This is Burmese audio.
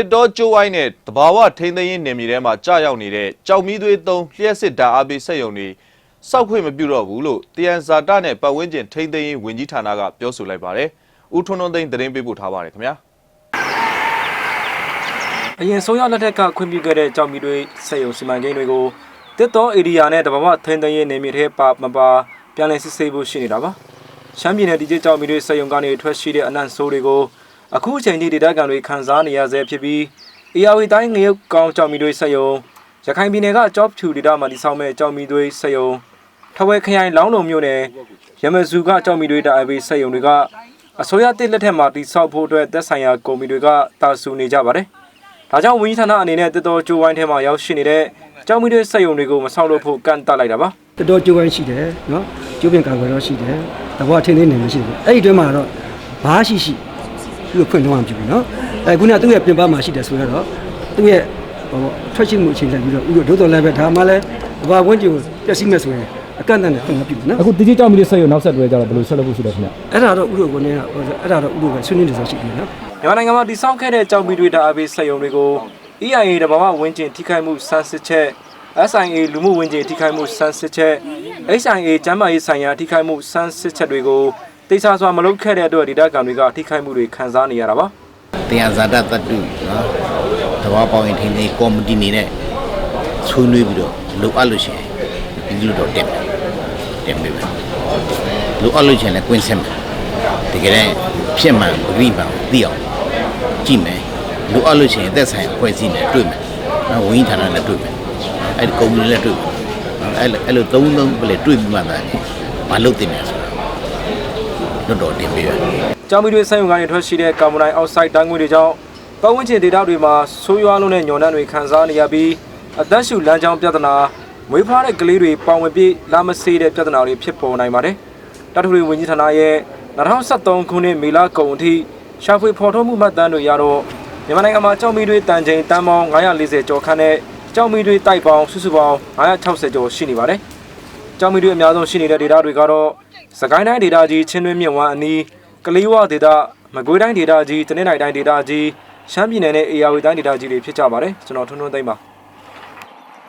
တစ်တောကျိုးဝိုင်းနဲ့တဘာဝထိန်းသိမ်းရေးနယ်မြေထဲမှာကြာရောက်နေတဲ့ကြောက်မီးသွေးသုံးလျှက်စစ်ဓာတ်အားပေးစက်ရုံတွေစောက်ခွင့်မပြုတော့ဘူးလို့တယန်ဇာတနဲ့ပတ်ဝန်းကျင်ထိန်းသိမ်းရေးဝန်ကြီးဌာနကပြောဆိုလိုက်ပါတယ်။ဦးထွန်းထွန်းသိန်းသတင်းပေးပို့ထားပါတယ်ခင်ဗျာ။အရင်ဆုံးရလက်ထက်ကခွင့်ပြုခဲ့တဲ့ကြောင်မီတွေစက်ရုံစီမံကိန်းတွေကိုတစ်တော်ဧရိယာနဲ့တဘာဝထိန်းသိမ်းရေးနေမြေထဲပါမပါပြန်လည်စစ်ဆေးဖို့ရှိနေတာပါရှမ်းပြည်နယ်ဒီကျကြောင်မီတွေစက်ရုံကနေထွက်ရှိတဲ့အနံ့ဆိုးတွေကို အခုအချိန်ထိဒေသခံတွေခန်းစားနေရဆဲဖြစ်ပြီးအေယာဝီတိုင်းငရုတ်ကောင်းကြောင်မီတွေစက်ရုံရခိုင်ပြည်နယ်ကကြော့ဖြူဒေသမှာတည်ဆောက်မဲ့ကြောင်မီတွေစက်ရုံထဝဲခရိုင်လောင်းလုံမြို့နယ်ရမဇူကကြောင်မီတွေတာအဘေးစက်ရုံတွေကအစိုးရတစ်လက်ထက်မှာတည်ဆောက်ဖို့အတွက်သက်ဆိုင်ရာကုမ္ပဏီတွေကတာဆူနေကြပါတယ်ဒါကြောင့်ဝန်ကြီးဌာနအနေနဲ့တက်တော်ကျိုးဝိုင်းထဲမှာရောက်ရှိနေတဲ့ကြောင်မီတွေစက်ရုံတွေကိုမဆောက်လို့ဖို့ကန့်တတ်လိုက်တာပါတော်တော်ကျိုးဝိုင်းရှိတယ်နော်ကျိုးပင်ကာကွယ်တော့ရှိတယ်တဘောထင်းသေးနေမရှိဘူးအဲ့ဒီအတွင်းမှာတော့ဘာရှိရှိ သူ့ကိုဖွင့်တော့မှပြုပြီနော်အဲခုနကသူ့ရဲ့ပြင်ပမှာရှိတယ်ဆိုတော့သူ့ရဲ့ဟိုထွက်ရှိမှုအချိန်တက်ပြီးတော့ဥတို့ဒုတော်လည်းပဲဒါမှလည်းဘာဝန်းကျင်ကိုပြည့်စည်မဲ့ဆိုရင်အကန့်အသတ်နဲ့ဖွင့်မပြုဘူးနော်အခုဒီကြီးကြောက်မီလေးဆက်ရုံနောက်ဆက်တွဲကြတော့ဘယ်လိုဆက်လုပ်ဖို့ရှိလဲခင်ဗျအဲ့ဒါတော့ဥတို့ကနေဟိုအဲ့ဒါတော့ဥတို့ပဲဆွေးနွေးနေဆိုရှိတယ်နော်မြန်မာနိုင်ငံမှာတည်ဆောက်ခဲ့တဲ့ကြောင်မီတွေတာအဘေးစက်ရုံတွေကို EIA တဘာဝဝင်းကျင်ထိခိုက်မှုစမ်းစစ်ချက် SIA လူမှုဝင်းကျင်ထိခိုက်မှုစမ်းစစ်ချက် HIA ကျန်းမာရေးဆိုင်ရာထိခိုက်မှုစမ်းစစ်ချက်တွေကို တိကျစွာမလုပ်ခဲ့တဲ့အတွက်ဒေသခံတွေကထိခိုက်မှုတွေခံစားနေရတာပါတရားဇာတတတ္တုနော်တဘာပေါင်းရင်ထင်းသေးကော်မတီနေနဲ့ဆွေးနွေးပြီးတော့လိုအပ်လို့ရှိရင်ဒီလိုတော့တက်မယ်တက်မယ်ပဲလိုအပ်လို့ရှိရင်လည်းကွင်းဆက်မယ်တကယ်တမ်းဖြစ်မှန်ပရိမှန်ကိုသိအောင်ကြည့်မယ်လိုအပ်လို့ရှိရင်အသက်ဆိုင်ရာအဖွဲ့အစည်းနဲ့တွေ့မယ်နော်ဝင်းဌာနနဲ့တွေ့မယ်အဲ့ဒီကုမ္ပဏီနဲ့တွေ့မယ်နော်အဲ့လိုအဲ့လိုသုံးသုံးပဲတွေ့ပြီးမှသာမလုပ်တင်တယ်ဆို တာတော့တော့တင်ပေးရကြောင်မီတွေစက်ရုံကနေထွက်ရှိတဲ့ကာဗွန်ဒိုင်အောက်ဆိုက်ဓာတ်ငွေ့တွေကြောင့်ပတ်ဝန်းကျင်ဒေသတွေမှာဆိုးရွားလုံးတဲ့ညော်နှံ့တွေခံစားနေရပြီးအသက်ရှူလမ်းကြောင်းပြဿနာမွေးဖွားတဲ့ကလေးတွေပောင်ဝင်ပြေးလာမဆေးတဲ့ပြဿနာတွေဖြစ်ပေါ်နိုင်ပါတယ်။တတ်ထူရီဝန်ကြီးဌာနရဲ့2023ခုနှစ်မေလကုန်အထိရှာဖွေဖော်ထုတ်မှုမှတ်တမ်းတွေရတော့မြန်မာနိုင်ငံမှာကြောင်မီတွေတန်ချိန်တန်ပေါင်း940ကျော်ခန့်နဲ့ကြောင်မီတွေတိုက်ပေါင်းစုစုပေါင်း960ကျော်ရှိနေပါတယ်။ကြောင်မီတွေအများဆုံးရှိနေတဲ့ဒေသတွေကတော့ စကိုင်းတိုင်းဒေသကြီးချင်းတွင်းမြစ်ဝမ်းအနီးကလေးဝဒေသမကွေးတိုင်းဒေသကြီးတနင်္သာရီတိုင်းဒေသကြီးရှမ်းပြည်နယ်နဲ့အေရဝတီတိုင်းဒေသကြီးတွေဖြစ်ကြပါတယ်ကျွန်တော်ထွန်းထွန်းသိမ်းပါ